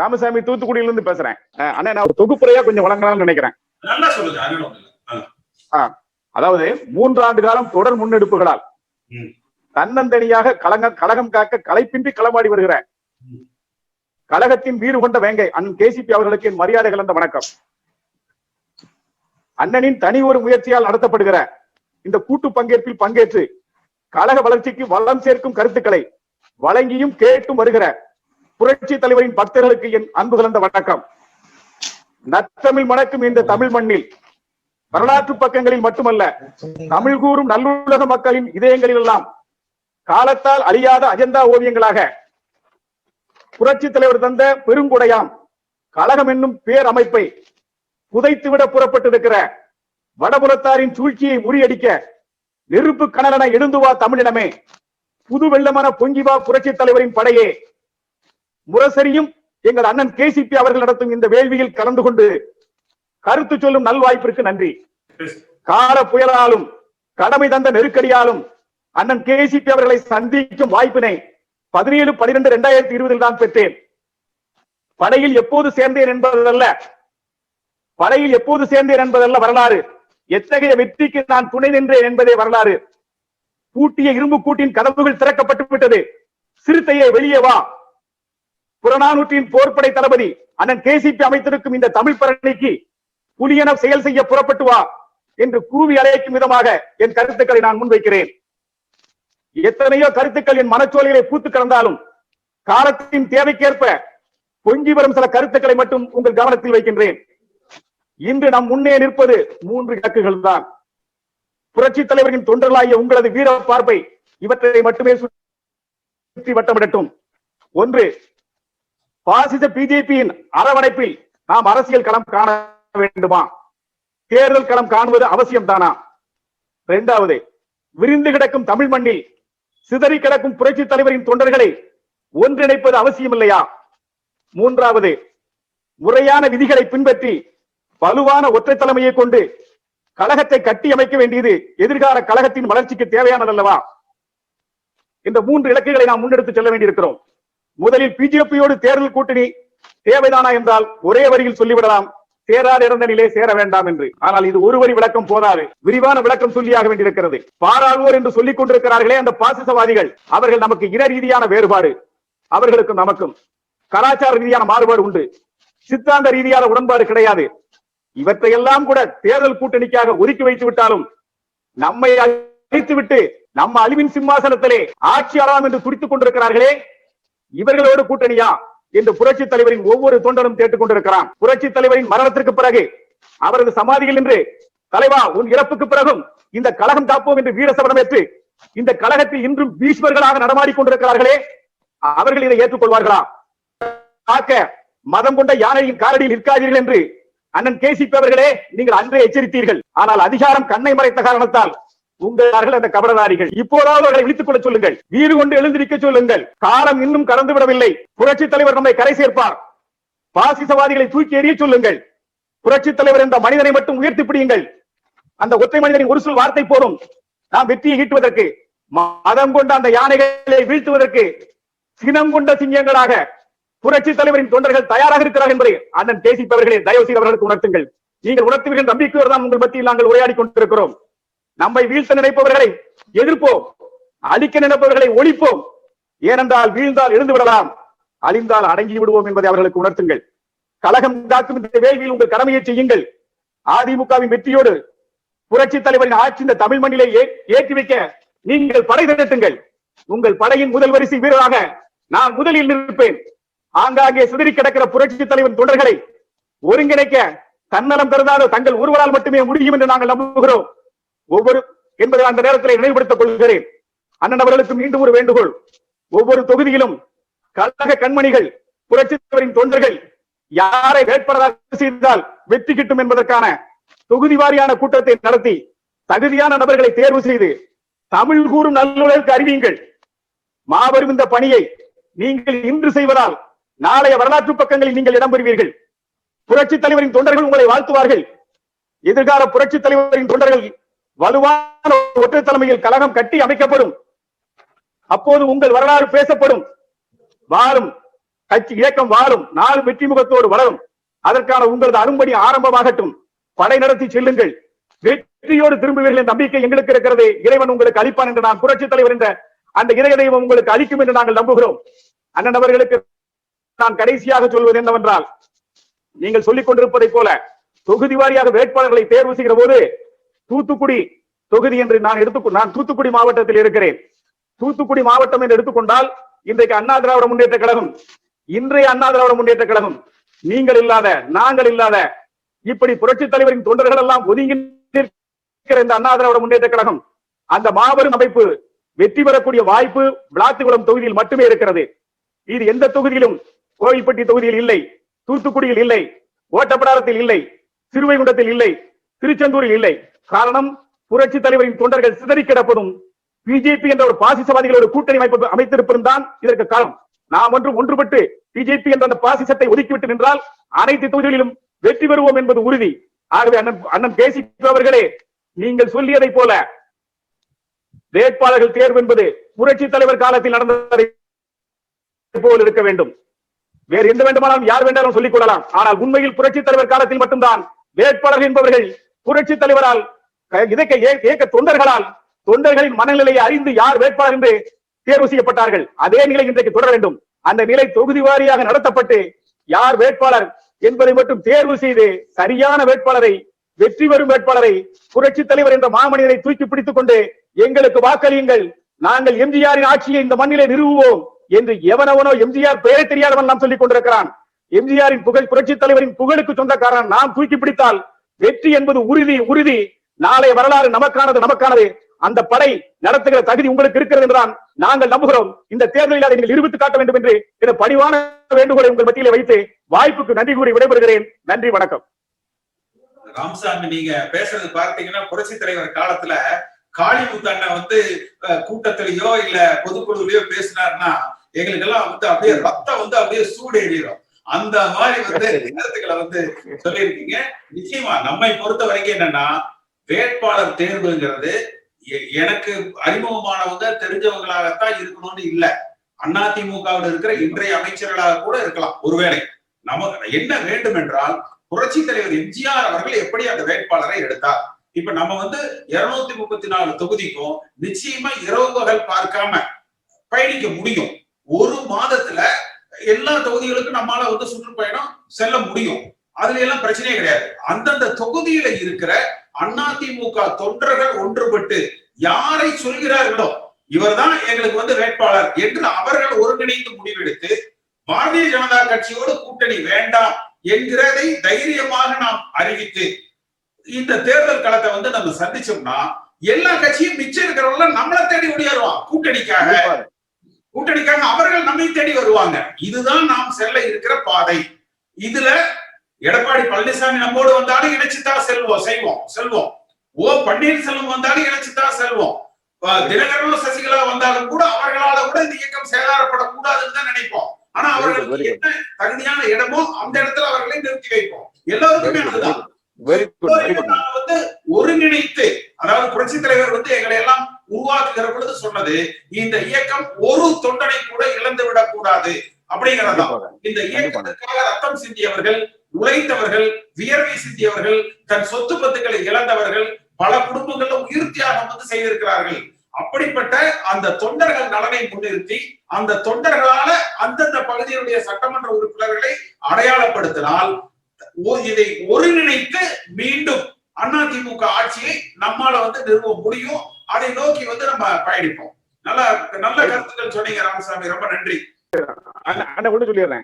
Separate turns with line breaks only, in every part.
ராமசாமி தூத்துக்குடியில இருந்து பேசுறேன் அண்ணா நான் ஒரு தொகுப்புரையா கொஞ்சம் வழங்கலாம்னு நினைக்கிறேன். அதாவது மூன்றாண்டு காலம் தொடர் முன்னெடுப்புகளால். தன்னந்தனியாக கலங்க கழகம் காக்க களைப்பின்றி களமாடி வருகிற. கழகத்தின் வீறு கொண்ட வேங்கை அண்ணன் கேசிபி அவர்களுக்கு என் மரியாதை கலந்த வணக்கம் அண்ணனின் தனி ஒரு முயற்சியால் நடத்தப்படுகிற இந்த கூட்டு பங்கேற்பில் பங்கேற்று கழக வளர்ச்சிக்கு வளம் சேர்க்கும் கருத்துக்களை வழங்கியும் கேட்டும் வருகிற புரட்சி தலைவரின் பக்தர்களுக்கு என் அன்பு கலந்த வணக்கம். நத்தமிழ் மணக்கும் இந்த தமிழ் மண்ணில் வரலாற்று பக்கங்களில் மட்டுமல்ல தமிழ் கூறும் நல்லுலக மக்களின் இதயங்களில் எல்லாம் காலத்தால் அழியாத அஜெண்டா ஓவியங்களாக புரட்சி தலைவர் தந்த பெருங்குடையாம் கழகம் என்னும் பேரமைப்பை புதைத்துவிட புறப்பட்டிருக்கிற வடபுலத்தாரின் சூழ்ச்சியை முறியடிக்க நெருப்பு கணலன எழுந்து வா தமிழினமே. புது வெள்ளமான பொங்கிவா புரட்சி தலைவரின் படையே. முரசரியும் எங்கள் அண்ணன் கேசிபி அவர்கள் நடத்தும் இந்த வேள்வியில் கலந்து கொண்டு கருத்து சொல்லும் நல்வாய்ப்பிற்கு நன்றி. கால புயலாலும் கடமை தந்த நெருக்கடியாலும் அண்ணன் கேசிபி அவர்களை சந்திக்கும் வாய்ப்பினை பதினேழு பனிரெண்டு இரண்டாயிரத்தி இருபதில் தான் பெற்றேன். படையில் எப்போது சேர்ந்தேன் என்பதல்ல படையில் எப்போது சேர்ந்தேன் என்பதல்ல வரலாறு. எத்தகைய வெற்றிக்கு நான் துணை நின்றேன் என்பதே வரலாறு. பூட்டிய இரும்பு கூட்டின் கதவுகள் திறக்கப்பட்டு விட்டது சிறுத்தையே வெளியே வா. புறநானூற்றின் போர்ப்படை தளபதி அண்ணன் கேசிபி அமைத்திருக்கும் இந்த தமிழ் பரணிக்கு புலியென செயல் செய்ய புறப்பட்டு வா என்று கூவி அழைக்கும் விதமாக என் கருத்துக்களை நான் முன்வைக்கிறேன். எத்தனையோ கருத்துக்கள் என் மனச்சோலைகளை பூத்து கலந்தாலும் காலத்தின் தேவைக்கேற்ப பொங்கி வரும் சில கருத்துக்களை மட்டும் உங்கள் கவனத்தில் வைக்கின்றேன். இன்று நம் முன்னே நிற்பது மூன்று இலக்குகள் தான் புரட்சி தலைவரின் தொண்டர்களாகிய உங்களது வீர பார்ப்பை இவற்றை மட்டுமே சுற்றி வட்டமிடட்டும். ஒன்று பாசிச பிஜேபியின் அரவணைப்பில் நாம் அரசியல் களம் காண வேண்டுமா? தேர்தல் களம் காணுவது அவசியம் தானா இரண்டாவது விரிந்து கிடக்கும் தமிழ் மண்ணில் சிதறி கிடக்கும் புரட்சி தலைவரின் தொண்டர்களை ஒன்றிணைப்பது அவசியம் இல்லையா மூன்றாவது முறையான விதிகளை பின்பற்றி வலுவான ஒற்றை தலைமையை கொண்டு கழகத்தை கட்டி அமைக்க வேண்டியது எதிர்கால கழகத்தின் வளர்ச்சிக்கு தேவையானது அல்லவா இந்த மூன்று இலக்குகளை நாம் முன்னெடுத்து செல்ல வேண்டியிருக்கிறோம். முதலில் பிஜேபியோடு தேர்தல் கூட்டணி தேவைதானா என்றால் ஒரே வரியில் சொல்லிவிடலாம். சேராத இறந்த நிலை சேர வேண்டாம் என்று. ஆனால் இது ஒரு வரி விளக்கம் போதாது. விரிவான விளக்கம் சொல்லியாக வேண்டியிருக்கிறது. பாராளுவோர் என்று சொல்லிக் கொண்டிருக்கிறார்களே அந்த பாசிசவாதிகள். அவர்கள் நமக்கு இன ரீதியான வேறுபாடு. அவர்களுக்கும் நமக்கும் கலாச்சார ரீதியான மாறுபாடு உண்டு. சித்தாந்த ரீதியான உடன்பாடு கிடையாது. இவற்றையெல்லாம் கூட தேர்தல் கூட்டணிக்காக ஒதுக்கி வைத்து விட்டாலும் நம்மை அழித்து விட்டு நம்ம அழிவின் சிம்மாசனத்திலே ஆட்சியாளலாம் என்று துடித்துக் கொண்டிருக்கிறார்களே. இவர்களோடு கூட்டணியா என்று புரட்சி தலைவரின் ஒவ்வொரு தொண்டனும் கேட்டுக் கொண்டிருக்கிறான் புரட்சி தலைவரின் மரணத்திற்கு பிறகு அவரது சமாதியில் நின்று தலைவா உன் இறப்புக்கு பிறகும் இந்த கழகம் காப்போம் என்று வீர ஏற்று இந்த கழகத்தில் இன்றும் பீஷ்மர்களாக நடமாடி கொண்டிருக்கிறார்களே அவர்கள் இதை ஏற்றுக்கொள்வார்களா? காக்க மதம் கொண்ட யானையின் காரடியில் நிற்காதீர்கள் என்று அண்ணன் கேசிபி அவர்களே நீங்கள் அன்றே எச்சரித்தீர்கள். ஆனால் அதிகாரம் கண்ணை மறைத்த காரணத்தால் உங்களார்கள் அந்த கபடதாரிகள். இப்போதாவது அவர்களை விழித்துக் கொள்ள சொல்லுங்கள். வீடு கொண்டு எழுந்திருக்க சொல்லுங்கள். காலம் இன்னும் கடந்து விடவில்லை. புரட்சி தலைவர் நம்மை கரை சேர்ப்பார். பாசிசவாதிகளை தூக்கி எறிய சொல்லுங்கள். புரட்சி தலைவர் என்ற மனிதனை மட்டும் உயர்த்தி பிடியுங்கள். அந்த ஒற்றை மனிதனின் ஒரு சொல் வார்த்தை போதும். நாம் வெற்றியை ஈட்டுவதற்கு மதம் கொண்ட அந்த யானைகளை வீழ்த்துவதற்கு சினம் கொண்ட சிங்கங்களாக புரட்சி தலைவரின் தொண்டர்கள் தயாராக இருக்கிறார்கள் என்பதை அண்ணன் தேசிப்பவர்களே தயவு செய்து அவர்களுக்கு உணர்த்துங்கள். நீங்கள் உணர்த்துவீர்கள். நம்பிக்கையோடு தான் உங்கள் மத்தியில் நாங்கள் உரையாடி கொண்டிருக்கிறோம். நம்மை வீழ்த்த நினைப்பவர்களை எதிர்ப்போம். அழிக்க நினைப்பவர்களை ஒழிப்போம். ஏனென்றால் வீழ்ந்தால் எழுந்து விடலாம். அழிந்தால் அடங்கி விடுவோம் என்பதை அவர்களுக்கு உணர்த்துங்கள். கழகம் காக்கும் இந்த வேள்வியில் உங்கள் கடமையை செய்யுங்கள். அதிமுகவின் வெற்றியோடு புரட்சி தலைவரின் ஆட்சி இந்த தமிழ் மண்ணிலே ஏற்றி வைக்க நீங்கள் படை திரட்டுங்கள். உங்கள் படையின் முதல் வரிசை வீரராக நான் முதலில் நிற்பேன். ஆங்காங்கே சிதறி கிடக்கிற புரட்சி தலைவன் தொண்டர்களை ஒருங்கிணைக்க தன்னலம் கருதாத தங்கள் ஒருவரால் மட்டுமே முடியும் என்று நாங்கள் நம்புகிறோம். ஒவ்வொரு என்பதை அந்த நேரத்தில் நினைவுபடுத்திக் கொள்கிறேன். அண்ணன் அவர்களுக்கு மீண்டும் ஒரு வேண்டுகோள். ஒவ்வொரு தொகுதியிலும் கழக கண்மணிகள் புரட்சி தலைவரின் தொண்டர்கள் யாரை வேட்பாளராக செய்தால் வெற்றி கிட்டும் என்பதற்கான தொகுதி வாரியான கூட்டத்தை நடத்தி தகுதியான நபர்களை தேர்வு செய்து தமிழ் கூறும் நல்லுறவுக்கு அறிவியுங்கள். மாபெரும் இந்த பணியை நீங்கள் இன்று செய்வதால் நாளைய வரலாற்று பக்கங்களில் நீங்கள் இடம்பெறுவீர்கள் புரட்சி தலைவரின் தொண்டர்கள் உங்களை வாழ்த்துவார்கள். எதிர்கால புரட்சி தலைவரின் தொண்டர்கள் வலுவான ஒற்றை தலைமையில் கழகம் கட்டி அமைக்கப்படும். அப்போது உங்கள் வரலாறு பேசப்படும். வாழும். கட்சி இயக்கம் வாழும். நாடு வெற்றி முகத்தோடு வளரும். அதற்கான உங்களது அரும்படி ஆரம்பமாகட்டும். படை நடத்தி செல்லுங்கள். வெற்றியோடு திரும்புவீர்கள் என்ற நம்பிக்கை எங்களுக்கு இருக்கிறது. இறைவன் உங்களுக்கு அளிப்பான் என்று நான் புரட்சி தலைவர் என்ற அந்த இறை தெய்வம் உங்களுக்கு அளிக்கும் என்று நாங்கள் நம்புகிறோம். அண்ணன் அவர்களுக்கு நான் கடைசியாக சொல்வது என்னவென்றால் நீங்கள் சொல்லிக் கொண்டிருப்பதைப் போல தொகுதி வாரியாக வேட்பாளர்களை தேர்வு செய்கிற போது தூத்துக்குடி தொகுதி என்று நான் எடுத்து நான் தூத்துக்குடி மாவட்டத்தில் இருக்கிறேன். தூத்துக்குடி மாவட்டம் என்று எடுத்துக்கொண்டால் இன்றைக்கு அண்ணா திராவிட முன்னேற்ற கழகம். இன்றைய அண்ணா திராவிட முன்னேற்ற கழகம். நீங்கள் இல்லாத நாங்கள் இல்லாத இப்படி புரட்சி தலைவரின் தொண்டர்கள் எல்லாம் ஒதுங்கி நிற்கிற இந்த அண்ணா திராவிட முன்னேற்ற கழகம் அந்த மாபெரும் அமைப்பு வெற்றி பெறக்கூடிய வாய்ப்பு விளாத்துக்குளம் தொகுதியில் மட்டுமே இருக்கிறது. இது எந்த தொகுதியிலும் கோவில்பட்டி தொகுதியில் இல்லை தூத்துக்குடியில் இல்லை ஓட்டப்படாரத்தில் இல்லை சிறுவைகுண்டத்தில் இல்லை திருச்செந்தூரில் இல்லை. காரணம் புரட்சி தலைவரின் தொண்டர்கள் சிதறி கிடப்பதும் பிஜேபி என்ற ஒரு பாசிசவாதிகளோட கூட்டணி அமைப்பு அமைத்திருப்பதும் தான் இதற்கு காரணம். நாம் ஒன்று ஒன்றுபட்டு பிஜேபி என்ற அந்த பாசிசத்தை ஒதுக்கிவிட்டு நின்றால் அனைத்து தொகுதிகளிலும் வெற்றி பெறுவோம் என்பது உறுதி. ஆகவே அண்ணன் அண்ணன் கேசி அவர்களே நீங்கள் சொல்லியதை போல வேட்பாளர்கள் தேர்வு என்பது புரட்சி தலைவர் காலத்தில் நடந்ததை போல் இருக்க வேண்டும். வேறு எந்த வேண்டுமானாலும் யார் வேண்டாலும் சொல்லிக் கொள்ளலாம். ஆனால் உண்மையில் புரட்சி தலைவர் காலத்தில் மட்டும்தான் வேட்பாளர்கள் என்பவர்கள் புரட்சி தலைவரால் இதக்க இயக்க இயக்க தொண்டர்களால் தொண்டர்களின் மனநிலையை அறிந்து யார் வேட்பாளர் என்று தேர்வு செய்யப்பட்டார்கள். அதே நிலை இன்றைக்கு தொடர வேண்டும். அந்த நிலை தொகுதி வாரியாக நடத்தப்பட்டு யார் வேட்பாளர் என்பதை மட்டும் தேர்வு செய்து சரியான வேட்பாளரை வெற்றி பெறும் வேட்பாளரை புரட்சி தலைவர் என்ற மாமனிதரை தூக்கி பிடித்துக் கொண்டு எங்களுக்கு வாக்களியுங்கள். நாங்கள் எம்ஜிஆரின் ஆட்சியை இந்த மண்ணிலே நிறுவுவோம் என்று எவனவனோ எம்ஜிஆர் பெயரை தெரியாதவன் நாம் சொல்லிக் கொண்டிருக்கிறான். எம்ஜிஆரின் புகழ் புரட்சி தலைவரின் புகழுக்கு சொந்தக்காரன். நாம் தூக்கி பிடித்தால் வெற்றி என்பது உறுதி உறுதி. நாளை வரலாறு நமக்கானது நமக்கானது. அந்த படை நடத்துகிற தகுதி உங்களுக்கு இருக்கிறது என்றுதான் நாங்கள் நம்புகிறோம். இந்த தேர்தலில் அதை நீங்கள் நிரூபித்து காட்ட வேண்டும் என்று என பணிவான வேண்டுகோளை உங்கள் மத்தியிலே வைத்து வாய்ப்புக்கு நன்றி கூறி விடைபெறுகிறேன். நன்றி வணக்கம்.
ராமசாமி நீங்க பேசுறது பார்த்தீங்கன்னா புரட்சி தலைவர் காலத்துல காளிமுத்து அண்ணன் வந்து கூட்டத்திலேயோ இல்ல பொதுக்குழுலயோ பேசினாருன்னா எங்களுக்கு எல்லாம் வந்து அப்படியே ரத்தம் வந்து அப்படியே சூடு எறிகிறோம் அந்த மாதிரி வந்து கருத்துக்களை வந்து சொல்லியிருக்கீங்க. நிச்சயமா நம்மை பொறுத்த வரைக்கும் என்னன்னா வேட்பாளர் தேர்வுங்கிறது எ- எனக்கு அறிமுகமானவங்க தெரிஞ்சவங்களாகத்தான் இருக்கணும்னு இல்ல. அதிமுகவில் இருக்கிற இன்றைய அமைச்சர்களாக கூட இருக்கலாம். ஒருவேளை நமக்கு என்ன வேண்டும் என்றால் புரட்சி தலைவர் எம்ஜிஆர் அவர்கள் எப்படி அந்த வேட்பாளரை எடுத்தார்? இப்ப நம்ம வந்து இருநூத்தி முப்பத்தி நாலு தொகுதிக்கும் நிச்சயமா இரவு பகல் பார்க்காம பயணிக்க முடியும். ஒரு மாதத்துல எல்லா தொகுதிகளுக்கும் நம்மளால வந்து சுற்றுப்பயணம் செல்ல முடியும். அதுல எல்லாம் பிரச்சனையே கிடையாது. அந்தந்த தொகுதியில இருக்கிற அதிமுக தொண்டர்கள் ஒன்றுபட்டு யாரை சொல்கிறார்களோ இவர்தான் எங்களுக்கு வந்து வேட்பாளர் என்று அவர்கள் ஒருங்கிணைந்து முடிவெடுத்து பாரதிய ஜனதா கட்சியோடு கூட்டணி வேண்டாம் என்கிறதை தைரியமாக நாம் அறிவித்து இந்த தேர்தல் களத்தை வந்து நம்ம சந்திச்சோம்னா எல்லா கட்சியும் மிச்சம் இருக்கிறவங்க நம்மளை தேடி ஓடியாருவான் கூட்டணிக்காக. கூட்டணிக்காக அவர்கள் நம்மை தேடி வருவாங்க. இதுதான் நாம் செல்ல இருக்கிற பாதை. இதுல எடப்பாடி பழனிசாமி நம்மோடு வந்தாலும் இணைச்சுதான் செல்வோம் செய்வோம் செல்வோம். ஓ பன்னீர்செல்வம் வந்தாலும் இணைச்சுதான் செல்வோம். தினகரனும் சசிகலா வந்தாலும் கூட அவர்களால கூட இந்த இயக்கம் சேதாரப்படக்கூடாதுன்னு தான் நினைப்போம். ஆனா அவர்களுக்கு என்ன தகுதியான இடமோ அந்த இடத்துல அவர்களை நிறுத்தி வைப்போம். எல்லாருக்குமே அதுதான். வந்து ஒருங்கிணைத்து அதாவது புரட்சி தலைவர் வந்து எங்களை எல்லாம் உருவாக்குகிற பொழுது சொன்னது இந்த இயக்கம் ஒரு தொண்டனை கூட இழந்து விடக் கூடாது அப்படிங்கறதுதான் இந்த இயக்கத்திற்காக ரத்தம் சிந்தியவர்கள் உழைத்தவர்கள் வியர்வை சிந்தியவர்கள் தன் சொத்து பத்துக்களை இழந்தவர்கள் பல குடும்பங்கள்ல உயிர் தியாகம் வந்து செய்திருக்கிறார்கள். அப்படிப்பட்ட அந்த தொண்டர்கள் நலனை முன்னிறுத்தி அந்த தொண்டர்களால அந்தந்த பகுதியினுடைய சட்டமன்ற உறுப்பினர்களை அடையாளப்படுத்தினால் இதை ஒருங்கிணைத்து மீண்டும் அதிமுக ஆட்சியை நம்மால வந்து நிறுவ முடியும். அதை நோக்கி வந்து நம்ம பயணிப்போம். நல்ல நல்ல கருத்துக்கள் சொன்னீங்க ராமசாமி. ரொம்ப நன்றி.
அண்ணா- ஒண்ணு சொல்லிடுறேன்.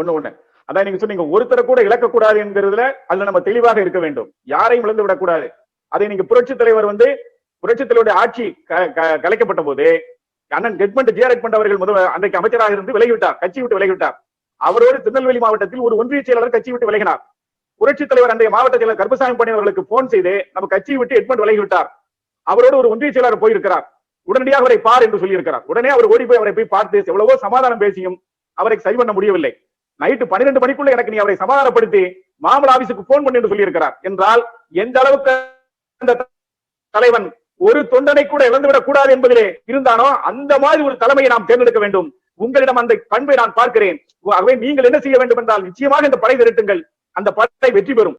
ஒண்ணு ஒண்ணு. அதான் நீங்க சொன்னீங்க ஒருத்தரை கூட இழக்கக்கூடாது என்கிறதுல அதுல நம்ம தெளிவாக இருக்க வேண்டும். யாரையும் இழந்து விடக்கூடாது. அதை நீங்க புரட்சி தலைவர் வந்து புரட்சி தலைவருடைய ஆட்சி கலைக்கப்பட்ட போது அண்ணன் கெட்மெண்ட் ஜிஆர் எட்மெண்ட் அவர்கள் முதல் அன்றைக்கு அமைச்சராக இருந்து விலகிவிட்டார். கட்சி விட்டு விலகிவிட்டார். அவரோடு திருநெல்வேலி மாவட்டத்தில் ஒரு ஒன்றிய செயலாளர் கட்சி விட்டு விலகினார். புரட்சி தலைவர் அன்றைய மாவட்ட செயலர் கருப்பசாமி பண்ணி அவர்களுக்கு போன் செய்து நம்ம கட்சியை விட்டு எட்மெண்ட் விலகிவிட்டார். அவரோடு ஒரு ஒன்றிய செயலாளர் போயிருக்கிறார். உடனடியாக அவரை பார் என்று சொல்லியிருக்கிறார். உடனே அவர் ஓடி போய் அவரை போய் பார்த்து எவ்வளவோ சமாதானம் பேசியும் அவரை சரி பண்ண முடியவில்லை. நைட்டு பன்னிரண்டு மணிக்குள்ள எனக்கு நீ அவரை சமாதானப்படுத்தி மாமல ஆபீஸுக்கு போன் பண்ணி என்று சொல்லியிருக்கிறார். என்றால் எந்த அளவுக்கு அந்த தலைவன் ஒரு தொண்டனை கூட இழந்துவிடக் கூடாது என்பதிலே இருந்தானோ அந்த மாதிரி ஒரு தலைமையை நாம் தேர்ந்தெடுக்க வேண்டும். உங்களிடம் அந்த பண்பை நான் பார்க்கிறேன். ஆகவே நீங்கள் என்ன செய்ய வேண்டும் என்றால் நிச்சயமாக இந்த படை திரட்டுங்கள். அந்த படை வெற்றி பெறும்.